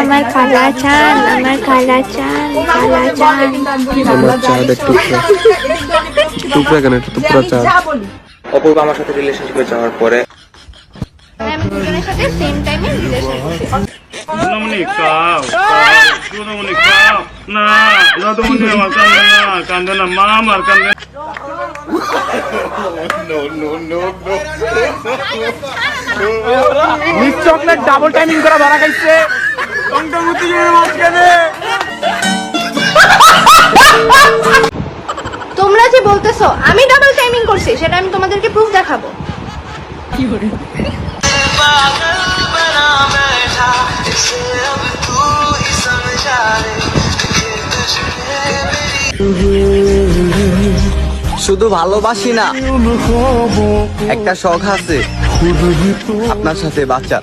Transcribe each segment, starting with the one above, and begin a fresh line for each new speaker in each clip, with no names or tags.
আমার খালা চান আমার খালা চান খালা চান।
আমার চাঁদের টুকরা। টুকরা কেন? এটা তো চাঁদ।
অপূর্ব আমার সাথে রিলেশনশিপে যাওয়ার পরে।
আমি দুজনের সাথে সেম টাইমে রিলেশন
সোনামণি কাও সোনামণি কাও না কান্দে
মিস চকলেট ডাবল টাইমিং করা ধরা খাইছে।
তোমরা যে বলতেছো আমি ডাবল টাইমিং করছি সেটা আমি তোমাদেরকে প্রুফ দেখাবো।
শুধু ভালোবাসি না একটা শখ আছে। আপনার সাথে বাচ্চা।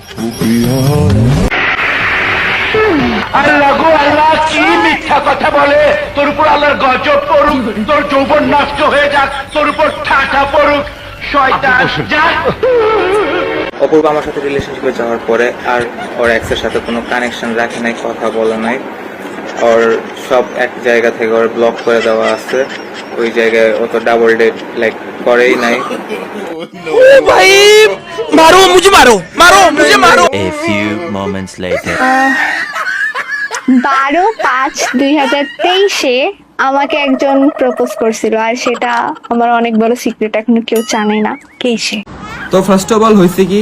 আল্লাহ গো আল্লাহ কি মিথ্যা কথা বলে? তোর উপর আল্লাহর গজব পড়ুক তোর যৌবন নষ্ট হয়ে যাক তোর উপর ঠাটা পড়ুক। শয়তান যা।
অপূর্ব আমার সাথে রিলেশনশিপে যাওয়ার পরে আর ওর এক্সের সাথে কোনো কানেকশন রাখে নাই কথা বলে নাই। ওর সব এক জায়গা থেকে ওর ব্লক করে দেওয়া আছে। ওই জায়গায় ও তো ডাবল ডেট লাইক করেই নাই।
A few moments later.
বারো পাঁচ দুই হাজার তেইশে আমাকে একজন প্রপোজ করছিল আর সেটা আমার অনেক বড় সিক্রেট এখনও কেউ জানে না কে সে
তো ফার্স্ট অফ অল হয়েছে কি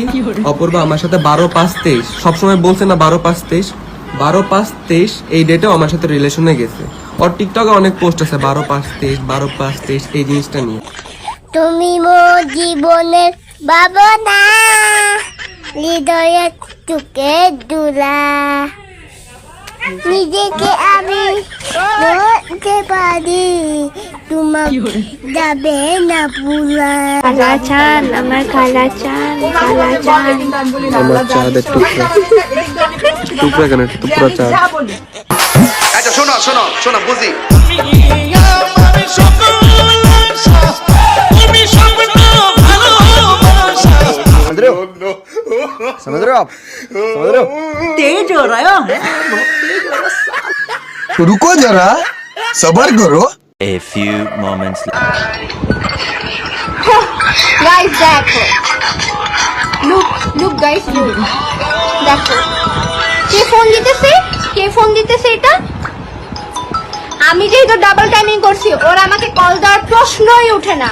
অপূর্বা আমার সাথে বারো পাঁচ তেইশ। সবসময় বলছে না বারো পাঁচ তেইশ। বারো পাঁচ তেইশ এই ডেটেও আমার সাথে রিলেশনে গেছে। ওর টিকটকে অনেক পোস্ট আছে বারো পাঁচ তেইশ বারো পাঁচ তেইশ এই জিনিসটা নিয়ে।
তুমি মোর জীবনের ভাবনা হৃদয়ের চুকে দুলা। নিজেকে আমি বলতে পারি তোমার যাবে না পুরা
খালা চান আমার খালা চান খালা চান।
আমার চাঁদের টুকরা। টুকরা কেন? এটা চাঁদ।
শোনো শোনো শোনো বুঝি
समझ रहे हो समझ रहे हो आप समझ रहे हो
रुको जरा सबर करो
A few moments later.
Guys দেখো লুক লুক গাইস লুক দেখো কে ফোন দিতেছে কে ফোন দিতেছে এটা আমি যেহেতু ডাবল টাইমিং করছি ওর আমাকে কল দেওয়ার প্রশ্নই ওঠে না।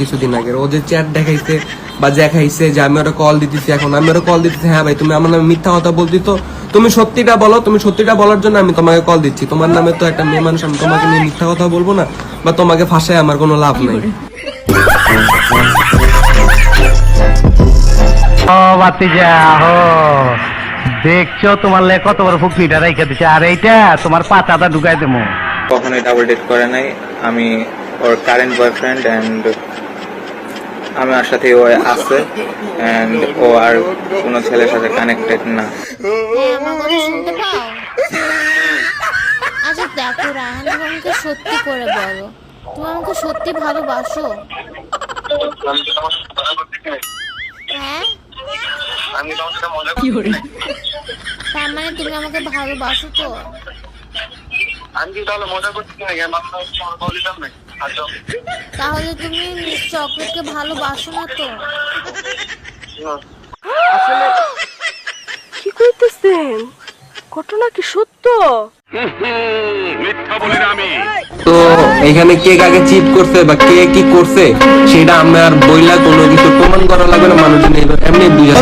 কিছুদিন আগে ও যে চ্যাট দেখাইছে বা দেখাইছে যে আমি ওরা কল দিতেছি এখন আমি ওরা কল দিতেছি হ্যাঁ ভাই তুমি আমার নামে মিথ্যা কথা বলতি তো তুমি সত্যিটা বলো তুমি সত্যিটা বলার জন্য আমি তোমাকে কল দিচ্ছি। তোমার নামে তো একটা মেয়ে মানুষ আমি তোমাকে নিয়ে মিথ্যা কথা বলব না বা তোমাকে ফাঁসায় আমার কোনো লাভ নাই।
ও বাতিজা হো। দেখছ তোমার লে কত বড় ফুকনিটা রেখে দিছে আর এইটা তোমার পাতাটা ঢুকাই দেবো।
কখনোই ডাবল ডেট করে নাই। আমি ওর কারেন্ট বয়ফ্রেন্ড অ্যান্ড আমার সাথে ও আছে অ্যান্ড ও আর কোনো ছেলের সাথে কানেক্টেড না।
হ্যাঁ, আমার কথা শুনতে পাও? আচ্ছা দেখো রায়হান আমাকে সত্যি করে বলো। তুমি আমাকে সত্যি ভালোবাসো? হ্যাঁ? তার মানে তুমি আমাকে ভালোবাসো তো? আমি তাহলে তুমি মিস চকলেটকে ভালোবাসো না তো?
কি কইতেছেন? ঘটনা কি সত্য?
মিথ্যা বলি না আমি।
এখানে কে কাকে চিট করছে বা কে কি করছে সেটা আমরা আর বইলা কোনো কিছু প্রমাণ করা লাগবে না মানুষজন এমনি বুঝা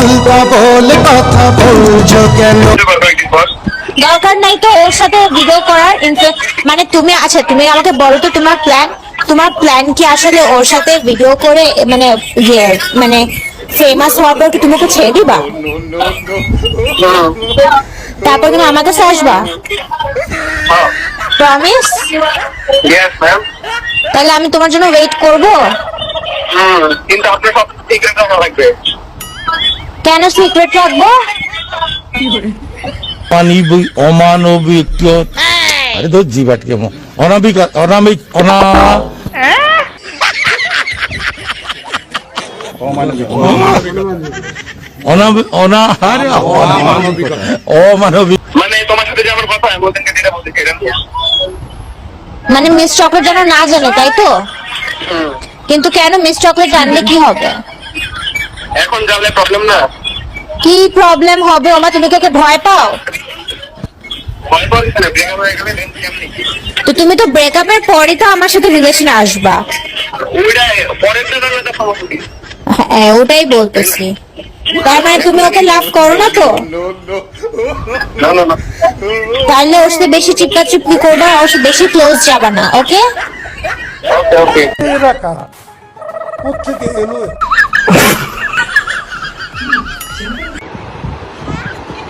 দরকার নাই তো ওর সাথে ভিডিও করার ইনফ্যাক্ট মানে তুমি আচ্ছা তুমি আমাকে বলো তো তোমার প্ল্যান তোমার প্ল্যান কি আসলে ওর সাথে ভিডিও করে মানে ইয়ে মানে ফেমাস হওয়ার পর কি তুমি ওকে ছেড়ে দিবা তারপর তুমি আমার কাছে আসবা প্রমিস তাহলে আমি তোমার জন্য ওয়েট করব?
কিন্তু আপনার সব ঠিক রাখা লাগবে।
কেন সিক্রেট রাখব?
অমানবিক অমানবিক আরে তো অনাবিক অনামিক অনা
অনাহারে অমানবিক
মানে তোমার
মানে মিস চকলেট যেন না জানে তাই তো? কিন্তু কেন মিস চকলেট জানলে কি হবে?
এখন জানলে প্রবলেম না?
কি প্রবলেম হবে? ওমা তুমি কি ভয় পাও?
ভয় পাওয়ার কিছু না ব্রেকআপ গেলে then কেমনি কি?
তো তুমি তো ব্রেকআপের পরে তো আমার সাথে রিলেশনে আসবা। হ্যাঁ ওটাই বলতেছি। তার মানে তুমি ওকে লাভ করো না তো?
না না না
তাহলে ওর সাথে বেশি চিপকা চিপকি করবা ওর সাথে বেশি ক্লোজ যাবা না ওকে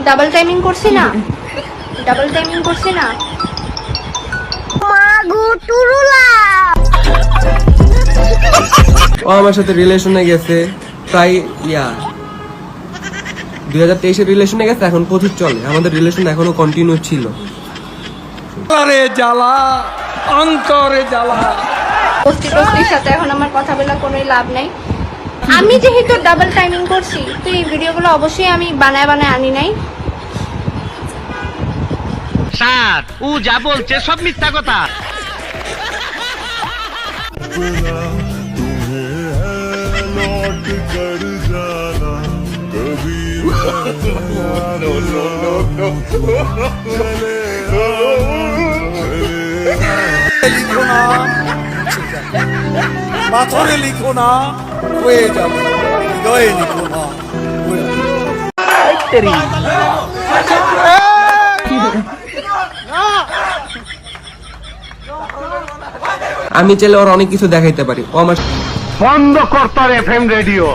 ডাবল টাইমিং করছি না? ডাবল টাইমিং করছি না?
ও আমার সাথে রিলেশনে গেছে প্রায় ইয়া দুই হাজার তেইশের রিলেশনে গেছে এখন পঁচিশ চলে। আমাদের রিলেশন এখনও কন্টিনিউ ছিল।
বস্তি টস্তির সাথে এখন আমার কথা বলা কোনো লাভ নাই। আমি যেহেতু ডাবল টাইমিং করছি তো এই ভিডিওগুলো অবশ্যই আমি বানায় বানায় আনি নাই।
স্যার ও যা বলছে সব মিথ্যা কথা।
পাথরে লিখো না হয়ে যাবে লিখো না
আমি চাইলে ওর অনেক কিছু দেখাইতে পারি। ও আমার
বন্ধ করতার রেডিও